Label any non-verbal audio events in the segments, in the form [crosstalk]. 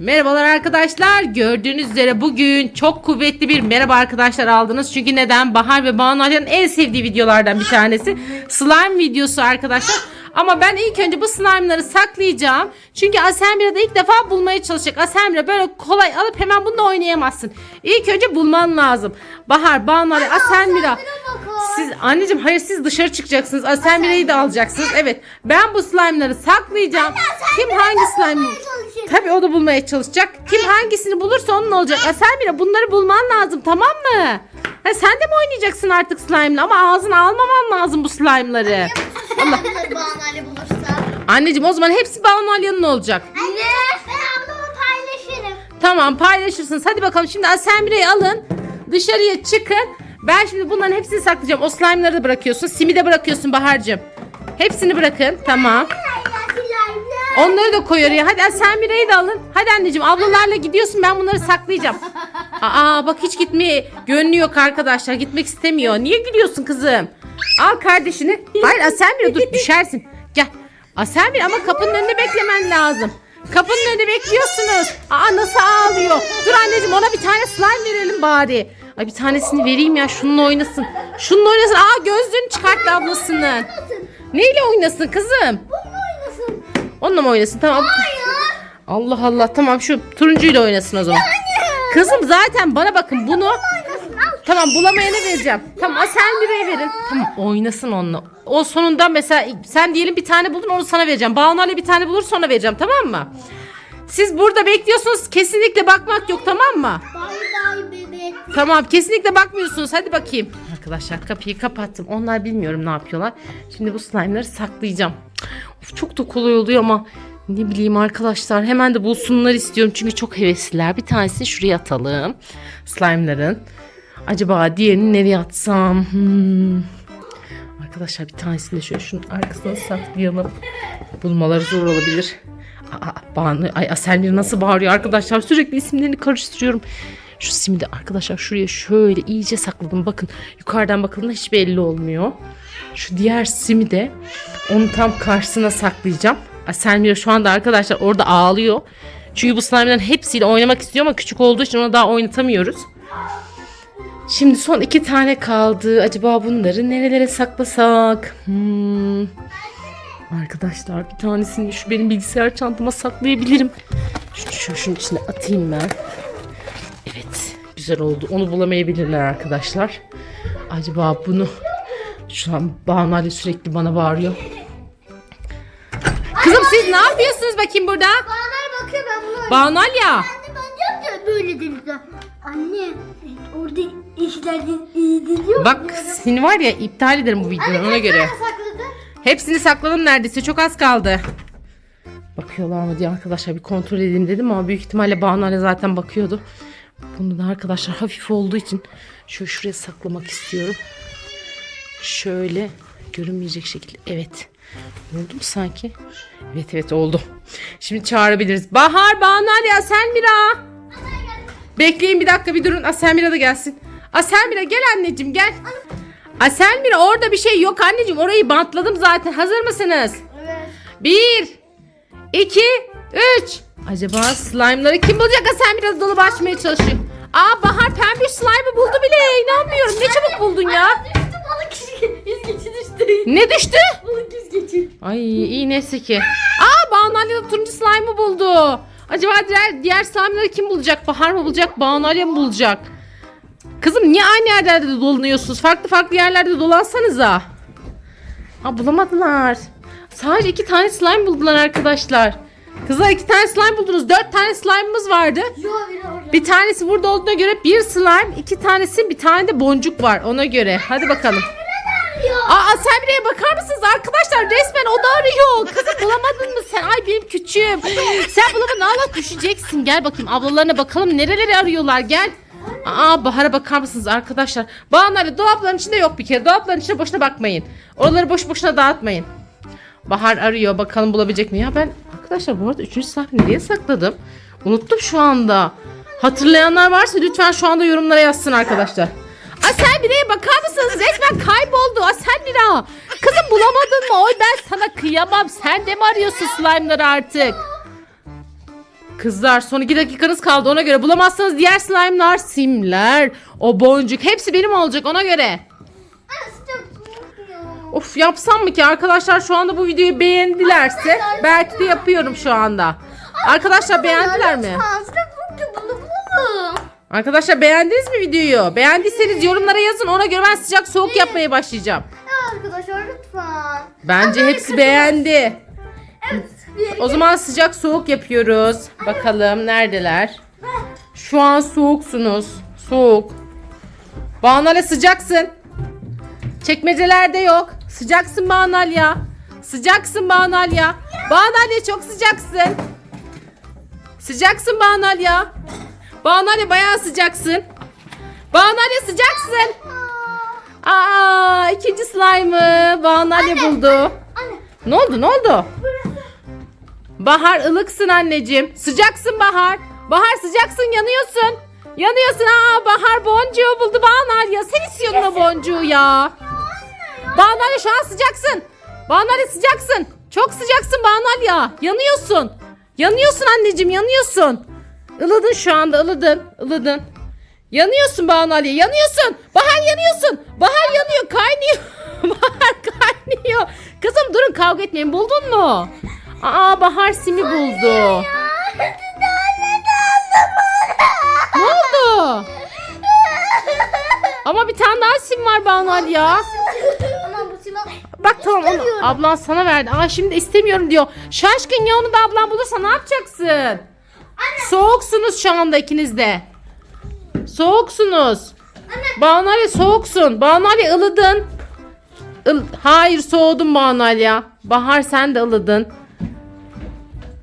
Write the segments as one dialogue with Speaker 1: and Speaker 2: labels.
Speaker 1: Merhabalar arkadaşlar. Gördüğünüz üzere bugün çok kuvvetli bir merhaba arkadaşlar aldınız. Çünkü neden? Bahar ve Banu Alya'nın en sevdiği videolardan bir tanesi. Slime videosu arkadaşlar. Ama ben ilk önce bu slime'ları saklayacağım. Çünkü Asemira da ilk defa bulmaya çalışacak. Asemira böyle kolay alıp hemen bununla oynayamazsın. İlk önce bulman lazım. Bahar, Banu Asemira. Siz anneciğim hayır siz dışarı çıkacaksınız. Asemira'yı da alacaksınız. Evet. Ben bu slime'ları saklayacağım. Kim hangi slime Tabii o da bulmaya çalışacak. Kim hangisini bulursa onun olacak. Aselmira bunları bulman lazım tamam mı? Ha, sen de mi oynayacaksın artık slime'la ama ağzına almaman lazım bu slime'ları.
Speaker 2: Allah. Bulursa.
Speaker 1: Anneciğim o zaman hepsi Banu Alya'nın olacak.
Speaker 2: Anne. Ben ablamla paylaşırım.
Speaker 1: Tamam paylaşırsınız. Hadi bakalım şimdi Aselmira'yı alın. Dışarıya çıkın. Ben şimdi bunların hepsini saklayacağım. O slime'ları da bırakıyorsun. Simi de bırakıyorsun Bahar'cığım. Hepsini bırakın. Tamam. Onları da koy oraya. Hadi Aselmira'yı da alın. Hadi anneciğim ablalarla gidiyorsun. Ben bunları saklayacağım. Aa bak hiç gitmeye gönlü yok arkadaşlar. Gitmek istemiyor. Niye gülüyorsun kızım? Al kardeşini. Hayır Aselmira dur [laughs] düşersin. Gel. Aselmira ama kapının önünde beklemen lazım. Kapının önünde bekliyorsunuz. Aa nasıl ağlıyor. Dur anneciğim ona bir tane slime verelim bari. Ay bir tanesini vereyim ya şununla oynasın. Şununla oynasın. Aa gözlüğünü çıkarttı ablasının. Neyle oynasın kızım?
Speaker 2: Oynasın.
Speaker 1: Onunla mı oynasın? Tamam. Allah Allah tamam şu turuncuyla oynasın o zaman. Kızım zaten bana bakın bunu. Tamam bulamayana vereceğim. Tamam sen liraya verin. Tamam oynasın onunla. O sonunda mesela sen diyelim bir tane buldun onu sana vereceğim. Banu Ali bir tane bulur sonra vereceğim tamam mı? Siz burada bekliyorsunuz kesinlikle bakmak yok tamam mı?
Speaker 2: Bay bay bebek.
Speaker 1: Tamam kesinlikle bakmıyorsunuz hadi bakayım. Arkadaşlar kapıyı kapattım. Onlar bilmiyorum ne yapıyorlar. Şimdi bu slime'ları saklayacağım. Of, çok da kolay oluyor ama ne bileyim arkadaşlar hemen de bulsunlar istiyorum. Çünkü çok hevesliler. Bir tanesini şuraya atalım. Slime'ların. Acaba diğerini nereye atsam? Hmm. Arkadaşlar bir tanesini de şöyle şunun arkasına saklayalım. Bulmaları zor olabilir. Aa, ay Aselmir nasıl bağırıyor arkadaşlar. Sürekli isimlerini karıştırıyorum. Şu simi de arkadaşlar şuraya şöyle iyice sakladım. Bakın yukarıdan bakıldığında hiç belli olmuyor. Şu diğer simi de onun tam karşısına saklayacağım. Aselmir şu anda arkadaşlar orada ağlıyor. Çünkü bu slime'ların hepsiyle oynamak istiyor ama küçük olduğu için ona daha oynatamıyoruz. Şimdi son iki tane kaldı. Acaba bunları nerelere saklasak? Hmm. Arkadaşlar bir tanesini şu benim bilgisayar çantama saklayabilirim. Şu, şu şunun içine atayım ben. Evet güzel oldu. Onu bulamayabilirler arkadaşlar. Acaba bunu şu an Banu Ali sürekli bana bağırıyor. Kızım siz ne yapıyorsunuz bakayım burada?
Speaker 2: Banale bakıyor ben bunu.
Speaker 1: Banu.
Speaker 2: Anne işlerden iyi diyor.
Speaker 1: Bak seni var ya iptal ederim bu videodan ona göre. Hepsini sakladım neredeyse. Çok az kaldı. Bakıyorlar mı diye arkadaşlar bir kontrol edeyim dedim ama büyük ihtimalle Banu Alya zaten bakıyordu. Bunu da arkadaşlar hafif olduğu için şöyle şuraya saklamak istiyorum. Şöyle görünmeyecek şekilde. Evet. Oldu mu sanki? Evet evet oldu. Şimdi çağırabiliriz. Bahar, Banu Alya, Aselmira. Bekleyin bir dakika bir durun. Aselmira da gelsin. Aselmira gel anneciğim gel. Aselmira orada bir şey yok anneciğim. Orayı bantladım zaten. Hazır mısınız?
Speaker 2: Evet.
Speaker 1: Bir, iki, üç. Acaba slime'ları kim bulacak? Aselmira dolabı açmaya çalışıyor. Aa Bahar pembe slime'ı buldu bile. İnanmıyorum. Ne çabuk buldun ya.
Speaker 2: Düştü balık yüzgeci düştü.
Speaker 1: Ne düştü?
Speaker 2: Balık yüzgeci.
Speaker 1: Ay iyi neyse ki. Aa Banu Alya da turuncu slime'ı buldu. Acaba diğer, diğer slime'ları kim bulacak? Bahar mı bulacak? Banu Alya mı bulacak? Kızım niye aynı yerlerde de dolanıyorsunuz? Farklı farklı yerlerde de dolansanıza. Ha bulamadılar. Sadece iki tane slime buldular arkadaşlar. Kızlar iki tane slime buldunuz. Dört tane slime'ımız vardı.
Speaker 2: Yok biri orada.
Speaker 1: Bir tanesi burada olduğuna göre bir slime, iki tanesi bir tane de boncuk var ona göre. Hadi bakalım. Aa sen bireye bakar mısınız arkadaşlar? Resmen o da arıyor. Kızım bulamadın mı sen? Ay benim küçüğüm. Sen bulamadın Allah düşeceksin. Gel bakayım ablalarına bakalım nereleri arıyorlar gel. Aa Bahar'a bakar mısınız arkadaşlar? Bahar'ları dolapların içinde yok bir kere. Dolapların içine boşuna bakmayın. Oraları boş boşuna dağıtmayın. Bahar arıyor bakalım bulabilecek mi? Ya ben arkadaşlar bu arada 3. sahne nereye sakladım? Unuttum şu anda. Hatırlayanlar varsa lütfen şu anda yorumlara yazsın arkadaşlar. Asel bireye bakar mısınız? Resmen kayboldu. Asel Mira. Kızım bulamadın mı? Oy ben sana kıyamam. Sen de mi arıyorsun slime'ları artık? Kızlar son iki dakikanız kaldı ona göre. Bulamazsanız diğer slime'lar, simler, o boncuk hepsi benim olacak ona göre.
Speaker 2: Soğuk ya.
Speaker 1: Of yapsam mı ki arkadaşlar şu anda bu videoyu beğendilerse belki de yapıyorum şu anda. Arkadaşlar beğendiler mi?
Speaker 2: Bunu.
Speaker 1: Arkadaşlar beğendiniz mi videoyu? Beğendiyseniz yorumlara yazın ona göre ben sıcak soğuk yapmaya başlayacağım.
Speaker 2: Ya arkadaşlar lütfen.
Speaker 1: Bence hepsi beğendi. O zaman sıcak soğuk yapıyoruz. Bakalım neredeler? Şu an soğuksunuz. Soğuk. Banale sıcaksın. Çekmecelerde yok. Sıcaksın Banalya. Sıcaksın Banalya. Banalya çok sıcaksın. Sıcaksın Banalya. Banalya bayağı sıcaksın. Banalya sıcaksın. Aa, ikinci slime'ı Banalya buldu.
Speaker 2: Anne
Speaker 1: Ne oldu ne oldu? Bahar ılıksın anneciğim. Sıcaksın Bahar. Bahar sıcaksın yanıyorsun. Yanıyorsun. Aa Bahar boncuğu buldu Bahar ya. Sen istiyordun o boncuğu ya. Bahar şu an sıcaksın. Bahar sıcaksın. Çok sıcaksın Bahar ya. Yanıyorsun. Yanıyorsun anneciğim yanıyorsun. Ilıdın şu anda ılıdın. ılıdın. Yanıyorsun Bahar ya yanıyorsun. Bahar yanıyorsun. Bahar yanıyor kaynıyor. [laughs] Bahar kaynıyor. Kızım durun kavga etmeyin buldun mu? Aa Bahar simi buldu. [laughs] Ne oldu? Ama bir tane daha sim var ya.
Speaker 2: Ama bu silah
Speaker 1: Bak tamam onu
Speaker 2: İstemiyorum.
Speaker 1: ablan sana verdi. Aa şimdi istemiyorum diyor. Şaşkın ya onu da ablan bulursa ne yapacaksın? Soğuksunuz şu anda ikiniz de. Soğuksunuz. Banalya soğuksun. Banalya ılıdın. Il- Hayır soğudun Banalya. Bahar sen de ılıdın.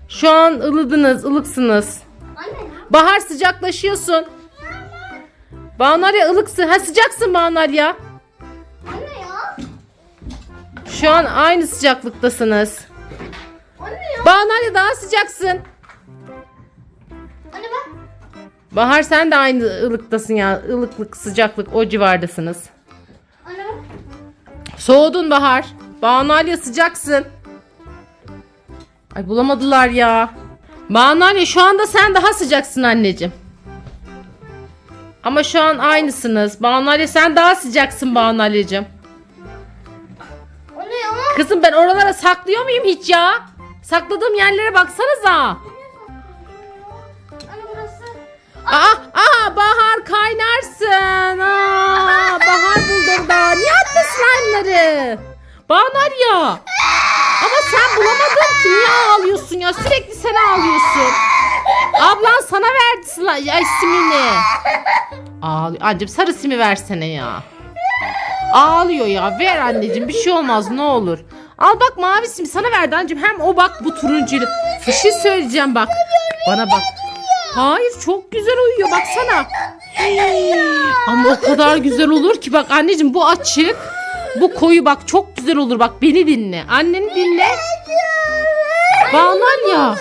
Speaker 1: Şu an ılıdınız, ılıksınız.
Speaker 2: Anne ya.
Speaker 1: Bahar sıcaklaşıyorsun. Banalya ılıksın. Ha sıcaksın.
Speaker 2: Anne ya.
Speaker 1: Şu an aynı sıcaklıktasınız.
Speaker 2: Anne ya.
Speaker 1: Daha sıcaksın.
Speaker 2: Anne bak.
Speaker 1: Bahar sen de aynı ılıktasın ya. Ilıklık, sıcaklık o civardasınız.
Speaker 2: Anne.
Speaker 1: Soğudun Bahar. Banalya sıcaksın. Ay bulamadılar ya. Banalya şu anda sen daha sıcaksın anneciğim. Ama şu an aynısınız. Banalya sen daha sıcaksın Banalya'cığım.
Speaker 2: Anne ya.
Speaker 1: Kızım ben oralara saklıyor muyum hiç ya? Sakladığım yerlere baksanıza.
Speaker 2: Anne.
Speaker 1: Aa, aa Bahar kaynarsın. Aa, Bahar buldum da. Niye attın slime'ları? Bahar ya. Bulamadın ki. Niye ağlıyorsun ya? Sürekli sen ağlıyorsun. Ablan sana verdi slime, ay, simini. Ağlıyor. Anneciğim sarı simi versene ya. Ağlıyor ya. Ver anneciğim bir şey olmaz ne olur. Al bak mavi simi sana verdi anneciğim. Hem o bak bu turuncuyla. Bir şey söyleyeceğim bak. Bana bak. Hayır çok güzel uyuyor baksana. Ama o kadar güzel olur ki bak anneciğim bu açık. Bu koyu bak çok güzel olur bak beni dinle. Anneni dinle. Bağlan ya.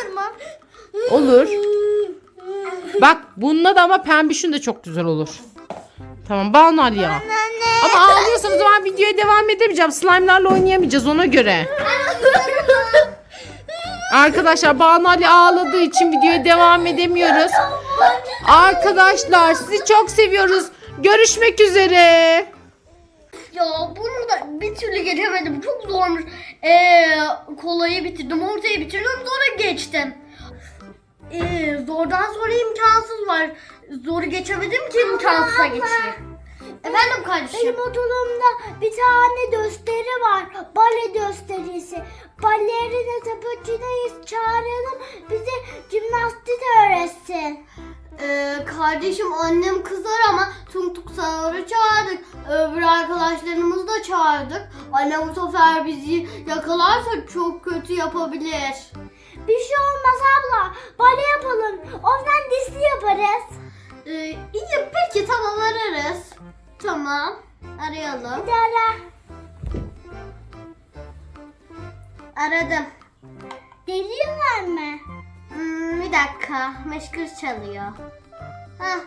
Speaker 1: Olur. Bak bununla da ama pembişin de çok güzel olur. Tamam Bağlan ya. Ama ağlıyorsan o zaman videoya devam edemeyeceğim. Slime'larla oynayamayacağız ona göre. Arkadaşlar Banu Ali ağladığı için videoya devam edemiyoruz. Arkadaşlar sizi çok seviyoruz. Görüşmek üzere.
Speaker 2: Ya bunu da bir türlü geçemedim. Çok zormuş. Ee, kolayı bitirdim. Ortayı bitirdim. Sonra geçtim. Ee, zordan sonra imkansız var. Zoru geçemedim ki imkansıza geçeyim. Efendim kardeşim.
Speaker 3: Benim okulumda bir tane gösteri var. Bale gösterisi. Balerina tapucunayız çağıralım. Bize jimnastik öğretsin.
Speaker 2: Ee, kardeşim annem kızar ama tung tung çağırdık. Öbür arkadaşlarımızı da çağırdık. Annem bu sefer bizi yakalarsa çok kötü yapabilir.
Speaker 3: Bir şey olmaz abla. Bale yapalım. Ondan dizi yaparız.
Speaker 2: Ee, iyi peki tamam ararız. Tamam arayalım.
Speaker 3: Hadi ara.
Speaker 2: Aradım.
Speaker 3: Geliyorlar mı?
Speaker 2: Hmm, bir dakika meşgul çalıyor. Hah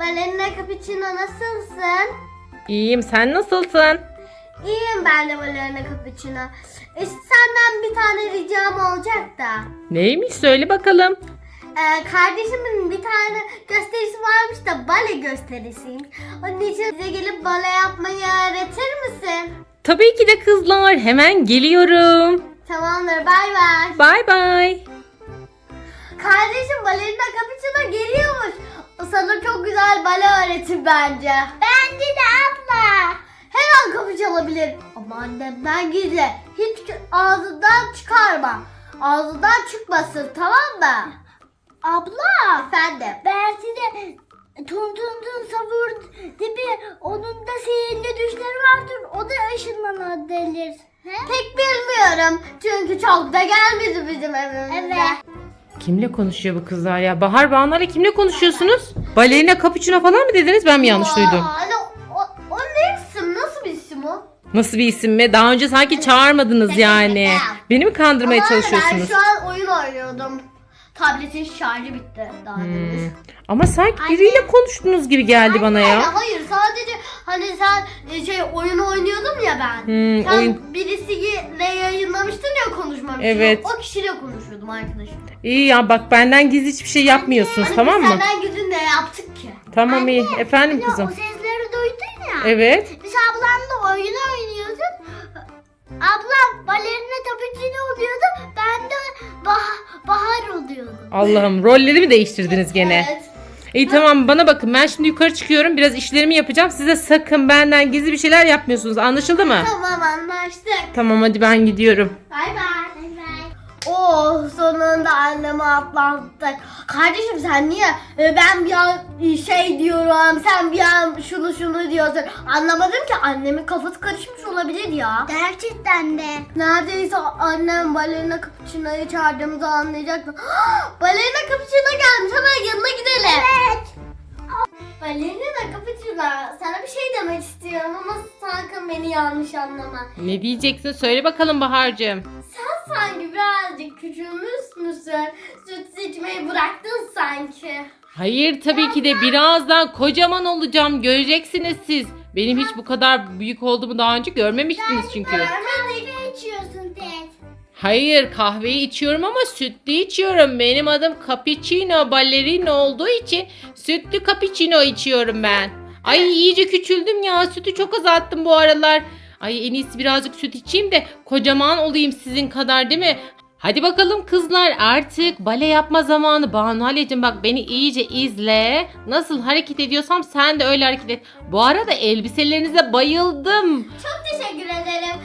Speaker 2: balerina cappuccino nasılsın?
Speaker 1: İyiyim sen nasılsın?
Speaker 2: İyiyim ben de balerina cappuccino. E, senden bir tane ricam olacak da.
Speaker 1: Neymiş söyle bakalım.
Speaker 2: Ee, kardeşimin bir tane gösterisi varmış da bale gösterisiymiş. Onun için bize gelip bale yapmayı öğretir misin?
Speaker 1: Tabii ki de kızlar. Hemen geliyorum.
Speaker 2: Tamamdır bay bay.
Speaker 1: Bay bay.
Speaker 2: Kardeşim balerina kapıçına geliyormuş. Sana çok güzel bale öğretir bence.
Speaker 3: Bence de abla.
Speaker 2: Her an kapı çalabilir. Ama annemden gizli. Hiç ağzından çıkarma. Ağzından çıkmasın tamam mı?
Speaker 3: Abla.
Speaker 2: Efendim.
Speaker 3: Ben size Tun Tun Tun Savur gibi onun da sihirli düşleri vardır. O da ışınlanabilir.
Speaker 2: Pek bilmiyorum. Çünkü çok da gelmedi bizim evimize.
Speaker 3: Evet.
Speaker 1: Kimle konuşuyor bu kızlar ya? Bahar Banu'yla kimle konuşuyorsunuz? Balerina Capuchino falan mı dediniz? Ben mi yanlış duydum?
Speaker 2: O, o ne isim? Nasıl bir isim o?
Speaker 1: Nasıl bir isim mi? Daha önce sanki çağırmadınız yani. Beni mi kandırmaya
Speaker 2: Ama
Speaker 1: çalışıyorsunuz?
Speaker 2: Ben şu an oyun oynuyordum. Tabletin şarjı bitti daha demin.
Speaker 1: Hmm. Ama sanki biriyle konuştunuz gibi geldi bana
Speaker 2: Hayır,
Speaker 1: ya.
Speaker 2: hayır sadece hani sen e, şey oyun oynuyordum ya ben.
Speaker 1: Hmm,
Speaker 2: sen
Speaker 1: oyun-
Speaker 2: birisiyle yayınlamıştın konuşmamıştın.
Speaker 1: Evet.
Speaker 2: O kişiyle konuşuyordum arkadaşım.
Speaker 1: İyi ya bak benden gizli hiçbir şey yapmıyorsunuz
Speaker 2: Hani
Speaker 1: tamam
Speaker 2: biz
Speaker 1: mı?
Speaker 2: senden gizli ne yaptık ki?
Speaker 1: Tamam iyi. Efendim
Speaker 3: Ya, o
Speaker 1: kızım.
Speaker 3: sesleri duydun ya.
Speaker 1: Evet.
Speaker 3: Biz ablamla oyun oynuyorduk. Ablam balerina tapucini oluyordu. Ben de bah- bahar oluyordum.
Speaker 1: Allah'ım rolleri mi değiştirdiniz gene?
Speaker 2: Evet.
Speaker 1: İyi tamam bana bakın ben şimdi yukarı çıkıyorum biraz işlerimi yapacağım. Size sakın benden gizli bir şeyler yapmıyorsunuz anlaşıldı mı?
Speaker 2: Tamam anlaştık.
Speaker 1: Tamam hadi ben gidiyorum.
Speaker 2: Bay bay. Oh sonunda annemi atlattık. Kardeşim sen niye e, ben bir an e, şey diyorum sen bir an şunu şunu diyorsun. Anlamadım ki annemin kafası karışmış olabilir ya.
Speaker 3: Gerçekten de.
Speaker 2: Neredeyse annem balerina kapıçınayı çağırdığımızı anlayacaktı. [gasps] balerina kapıçına gelmiş hemen yanına gidelim.
Speaker 3: Evet.
Speaker 2: Balerina kapıçına sana bir şey demek istiyorum ama sakın beni yanlış anlama.
Speaker 1: Ne diyeceksin söyle bakalım Bahar'cığım.
Speaker 2: Sen sanki birazcık küçülmüş müsün? Süt içmeyi bıraktın sanki.
Speaker 1: Hayır tabii ki de birazdan kocaman olacağım göreceksiniz siz. Benim hiç bu kadar büyük olduğumu daha önce görmemiştiniz çünkü.
Speaker 3: Kahve içiyorsun.
Speaker 1: Hayır kahveyi içiyorum ama sütlü içiyorum. Benim adım cappuccino ballerina olduğu için sütlü cappuccino içiyorum ben. Ay iyice küçüldüm ya sütü çok azalttım bu aralar. Ay en iyisi birazcık süt içeyim de kocaman olayım sizin kadar değil mi? Hadi bakalım kızlar artık bale yapma zamanı. Banu Halicim bak beni iyice izle. Nasıl hareket ediyorsam sen de öyle hareket et. Bu arada elbiselerinize bayıldım.
Speaker 2: Çok teşekkür ederim.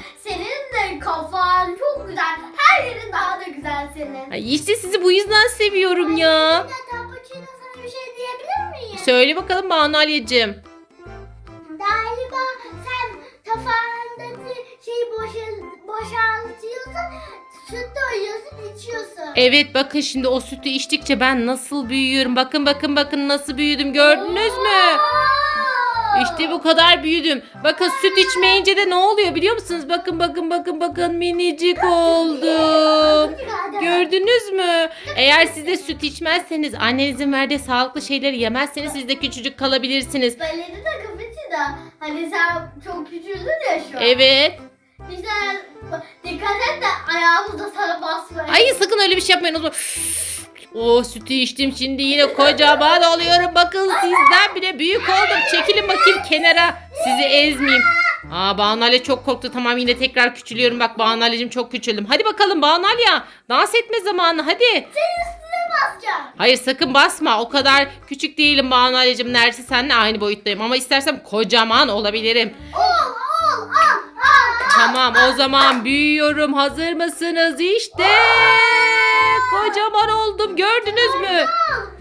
Speaker 2: Kafan çok güzel. Her yerin daha da güzel senin.
Speaker 1: Ay işte sizi bu yüzden seviyorum ya.
Speaker 3: Tapucino sana bir şey diyebilir miyim?
Speaker 1: Söyle bakalım Banu Halicim.
Speaker 3: Galiba sen kafandaki şeyi boşal boşaltıyorsun, süt doyuyorsun, içiyorsun.
Speaker 1: Evet bakın şimdi o sütü içtikçe ben nasıl büyüyorum. Bakın bakın bakın nasıl büyüdüm gördünüz mü? İşte bu kadar büyüdüm. Bakın süt içmeyince de ne oluyor biliyor musunuz? Bakın bakın bakın bakın minicik oldum. Gördünüz mü? Eğer siz de süt içmezseniz annenizin verdiği sağlıklı şeyleri yemezseniz siz de küçücük kalabilirsiniz.
Speaker 2: Balerina kapıcı da hani sen çok küçüldün ya şu an.
Speaker 1: Evet.
Speaker 2: İşte dikkat et de ayağımız da sana basmayın.
Speaker 1: Ay sakın öyle bir şey yapmayın. O zaman... O sütü içtim şimdi yine kocaman oluyorum. Bakın sizden bile büyük oldum. Çekilin bakayım kenara. Sizi ezmeyeyim. Aa Banu Ali çok korktu. Tamam yine tekrar küçülüyorum. Bak Banu Ali'cim çok küçüldüm. Hadi bakalım Banu Ali ya. Dans etme zamanı hadi.
Speaker 2: basacağım.
Speaker 1: Hayır sakın basma. O kadar küçük değilim Banu Ali'cim. Neredeyse seninle aynı boyuttayım. Ama istersem kocaman olabilirim.
Speaker 2: Ol ol al al.
Speaker 1: Tamam o zaman büyüyorum. Hazır mısınız? İşte kocaman oldum. Gördünüz mü?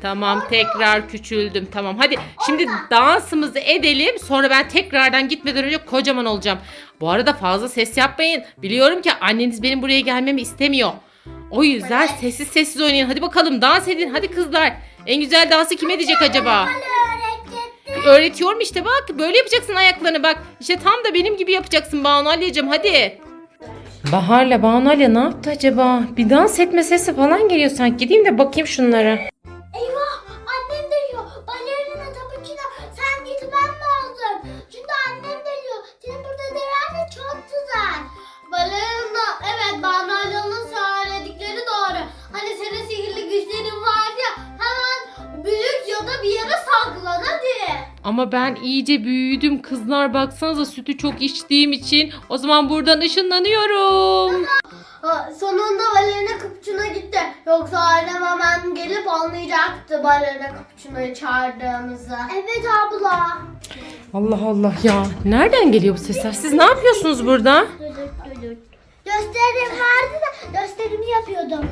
Speaker 1: Tamam tekrar küçüldüm. Tamam hadi şimdi dansımızı edelim. Sonra ben tekrardan gitmeden önce kocaman olacağım. Bu arada fazla ses yapmayın. Biliyorum ki anneniz benim buraya gelmemi istemiyor. O yüzden sessiz sessiz oynayın. Hadi bakalım dans edin. Hadi kızlar. En güzel dansı kim edecek acaba? Öğretiyorum işte bak. Böyle yapacaksın ayaklarını bak. İşte tam da benim gibi yapacaksın Banu Ali'cim hadi. Bahar'la Banu Ali ne yaptı acaba? Bir dans etme sesi falan geliyor sanki. Gideyim de bakayım şunlara. Ama ben iyice büyüdüm kızlar baksanıza sütü çok içtiğim için. O zaman buradan ışınlanıyorum.
Speaker 2: Ha, sonunda balerina kapıçına gitti. Yoksa ailem hemen gelip anlayacaktı balerina kapıçınayı çağırdığımızı.
Speaker 3: Evet abla.
Speaker 1: Allah Allah ya. Nereden geliyor bu sesler? Siz ne yapıyorsunuz burada?
Speaker 3: Gösterim vardı da gösterimi yapıyordum.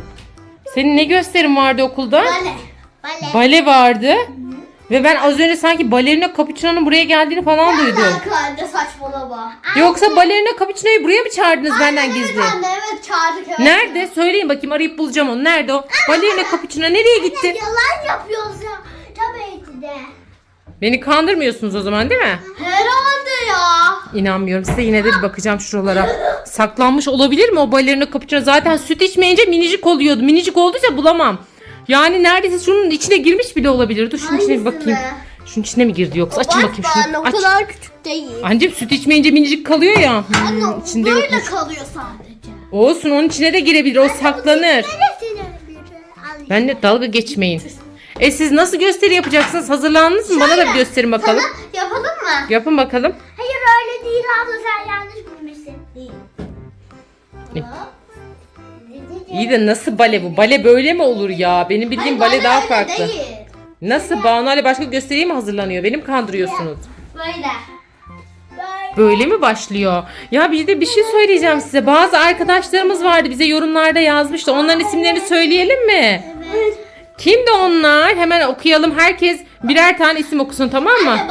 Speaker 1: Senin ne gösterin vardı okulda?
Speaker 2: Bale.
Speaker 3: Bale.
Speaker 1: Bale vardı. Ve ben az önce sanki balerina Capuchino'nun buraya geldiğini falan duydum.
Speaker 2: Anne saçmalama.
Speaker 1: Yoksa balerina Capuchino'yu buraya mı çağırdınız benden gizli?
Speaker 2: Evet anne evet çağırdık evet.
Speaker 1: Nerede? Söyleyin bakayım arayıp bulacağım onu. Nerede o? Balerina Capuchino nereye gitti?
Speaker 3: Yalan yapıyorsun. Tabii ki de.
Speaker 1: Beni kandırmıyorsunuz o zaman değil mi?
Speaker 2: Herhalde ya.
Speaker 1: İnanmıyorum. Size yine de bir bakacağım şuralara. Saklanmış olabilir mi o balerina Capuchino? Zaten süt içmeyince minicik oluyordu. Minicik olduysa bulamam. Yani neredeyse şunun içine girmiş bile olabilir. Dur şunun içine bir bakayım. Şunun içine mi girdi yoksa? Açın bakayım şunu.
Speaker 2: o
Speaker 1: Aç.
Speaker 2: kadar küçük değil.
Speaker 1: Anneciğim süt içmeyince minicik kalıyor ya. Hmm,
Speaker 2: Anne o
Speaker 1: içinde
Speaker 2: böyle
Speaker 1: yokmuş.
Speaker 2: kalıyor sadece.
Speaker 1: Olsun onun içine de girebilir. O saklanır.
Speaker 3: Alayım?
Speaker 1: Benle dalga geçmeyin. E siz nasıl gösteri yapacaksınız? Hazırlandınız mı? Bana da bir gösterin bakalım.
Speaker 2: Sana yapalım mı?
Speaker 1: Yapın bakalım.
Speaker 3: Hayır öyle değil abla sen yanlış bilmişsin. Değil.
Speaker 1: Ne? İyi de nasıl bale bu? Bale böyle mi olur ya? Benim bildiğim bale daha farklı. Nasıl? Banu Ali başka gösteriye mi hazırlanıyor? Benim kandırıyorsunuz.
Speaker 2: Böyle.
Speaker 3: Böyle.
Speaker 1: Mi başlıyor? Ya bir de bir şey söyleyeceğim size. Bazı arkadaşlarımız vardı bize yorumlarda yazmıştı. Onların isimlerini söyleyelim mi?
Speaker 3: Evet.
Speaker 1: Kimdi onlar? Hemen okuyalım. Herkes birer tane isim okusun tamam mı?
Speaker 2: Anne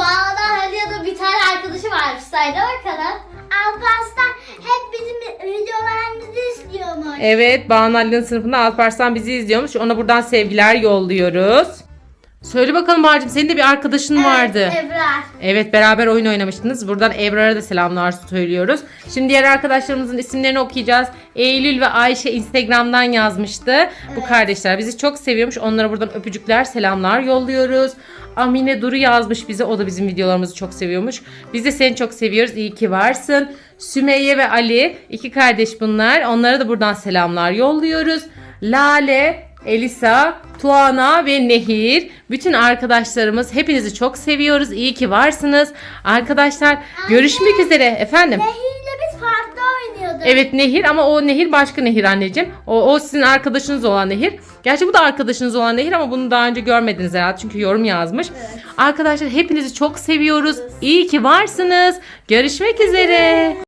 Speaker 2: Bağda Ali ya da bir tane arkadaşı varmış. Sayda bakalım.
Speaker 3: Alparslan hep bizim videolarımızı izliyormuş.
Speaker 1: Evet, Banu Ali'nin sınıfında Alparslan bizi izliyormuş. Ona buradan sevgiler yolluyoruz. Söyle bakalım Bahar'cığım senin de bir arkadaşın vardı.
Speaker 2: Ebrar.
Speaker 1: Evet beraber oyun oynamıştınız. Buradan Ebrar'a da selamlar söylüyoruz. Şimdi diğer arkadaşlarımızın isimlerini okuyacağız. Eylül ve Ayşe Instagram'dan yazmıştı. Bu kardeşler bizi çok seviyormuş. Onlara buradan öpücükler, selamlar yolluyoruz. Amine Duru yazmış bize. O da bizim videolarımızı çok seviyormuş. Biz de seni çok seviyoruz. İyi ki varsın. Sümeyye ve Ali iki kardeş bunlar. Onlara da buradan selamlar yolluyoruz. Lale, Elisa, Tuana ve Nehir. Bütün arkadaşlarımız hepinizi çok seviyoruz. İyi ki varsınız. Arkadaşlar görüşmek üzere efendim.
Speaker 3: Nehir'le oynuyorduk.
Speaker 1: Evet Nehir ama o Nehir başka Nehir anneciğim. O, o sizin arkadaşınız olan Nehir. Gerçi bu da arkadaşınız olan Nehir ama bunu daha önce görmediniz herhalde çünkü yorum yazmış. Arkadaşlar hepinizi çok seviyoruz. İyi ki varsınız. Görüşmek üzere.